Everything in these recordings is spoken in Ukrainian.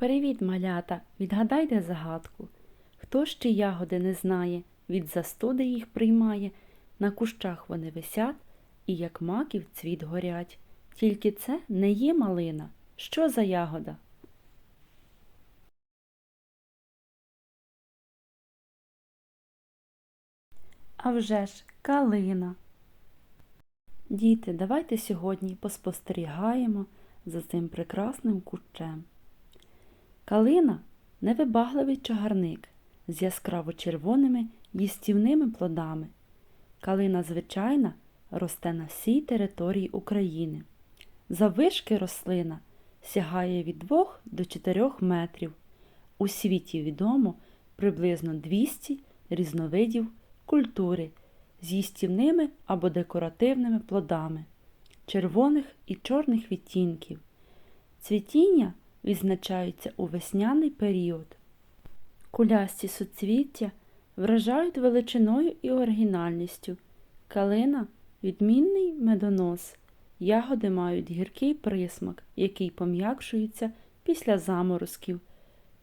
Привіт, малята! Відгадайте загадку. Хто ще ягоди не знає, від застуди їх приймає, на кущах вони висять і як маків цвіт горять. Тільки це не є малина. Що за ягода? А вже ж калина. Діти, давайте сьогодні поспостерігаємо за цим прекрасним кущем. Калина невибагливий чагарник з яскраво червоними їстівними плодами. Калина звичайна росте на всій території України. Заввишки рослина сягає від 2 до 4 метрів. У світі відомо приблизно 200 різновидів культури з їстівними або декоративними плодами, червоних і чорних відтінків. Цвітіння відзначаються у весняний період. Кулясті суцвіття вражають величиною і оригінальністю. Калина відмінний медонос. Ягоди мають гіркий присмак, який пом'якшується після заморозків.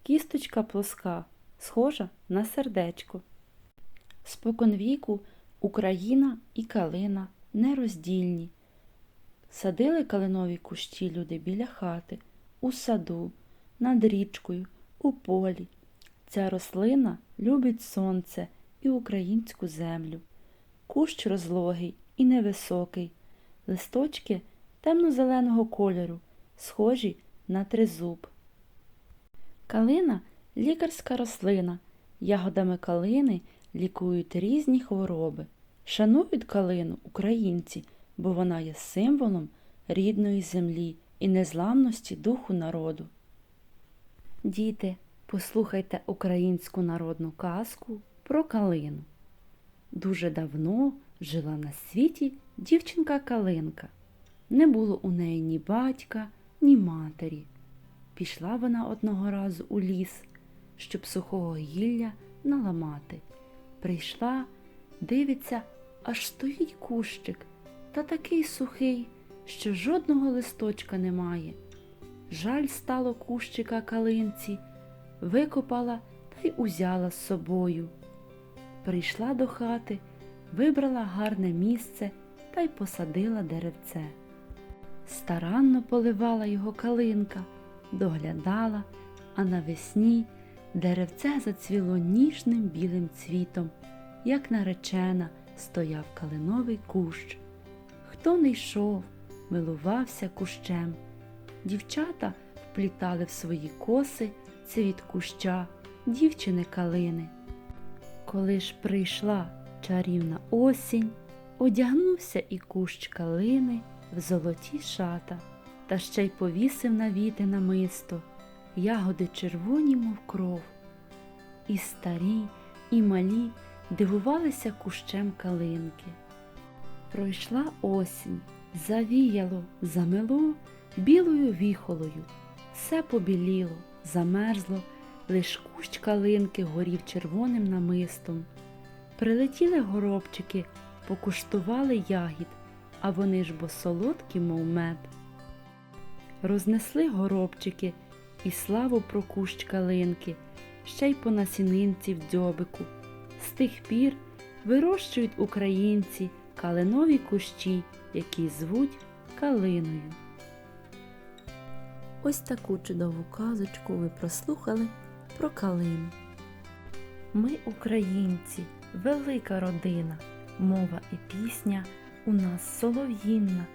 Кісточка плоска, схожа на сердечко. Споконвіку Україна і калина нероздільні. Садили калинові кущі люди біля хати, у саду, над річкою, у полі. Ця рослина любить сонце і українську землю. Кущ розлогий і невисокий, листочки темно-зеленого кольору, схожі на тризуб. Калина лікарська рослина. Ягодами калини лікують різні хвороби. Шанують калину українці, бо вона є символом рідної землі і незламності духу народу. Діти, послухайте українську народну казку про калину. Дуже давно жила на світі дівчинка Калинка. Не було у неї ні батька, ні матері. Пішла вона одного разу у ліс, щоб сухого гілля наламати. Прийшла, дивиться, аж стоїть кущик, та такий сухий, що жодного листочка немає. Жаль стало кущика калинці, викопала та й узяла з собою. Прийшла до хати, вибрала гарне місце та й посадила деревце. Старанно поливала його калинка, доглядала, а навесні деревце зацвіло ніжним білим цвітом, як наречена стояв калиновий кущ. Хто не йшов, милувався кущем. Дівчата вплітали в свої коси цвіт куща, дівчини калини. Коли ж прийшла чарівна осінь, одягнувся і кущ калини в золоті шата, та ще й повісив на віти намисто, ягоди червоні, мов кров. І старі, і малі дивувалися кущем калинки. Пройшла осінь, завіяло, замело білою віхолою, все побіліло, замерзло, лиш кущ калинки горів червоним намистом. Прилетіли горобчики, покуштували ягід, а вони ж бо солодкі, мов мед. Рознесли горобчики і славу про кущ калинки, ще й по насінинці в дзьобику. З тих пір вирощують українці калинові кущі, які звуть калиною. Ось таку чудову казочку ви прослухали про калину. Ми, українці, велика родина, мова і пісня у нас солов'їнна,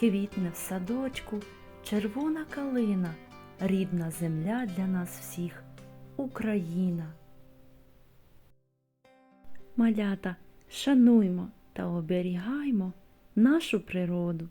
квітне в садочку, червона калина, рідна земля для нас всіх, Україна. Малята, шануймо та оберігаймо нашу природу.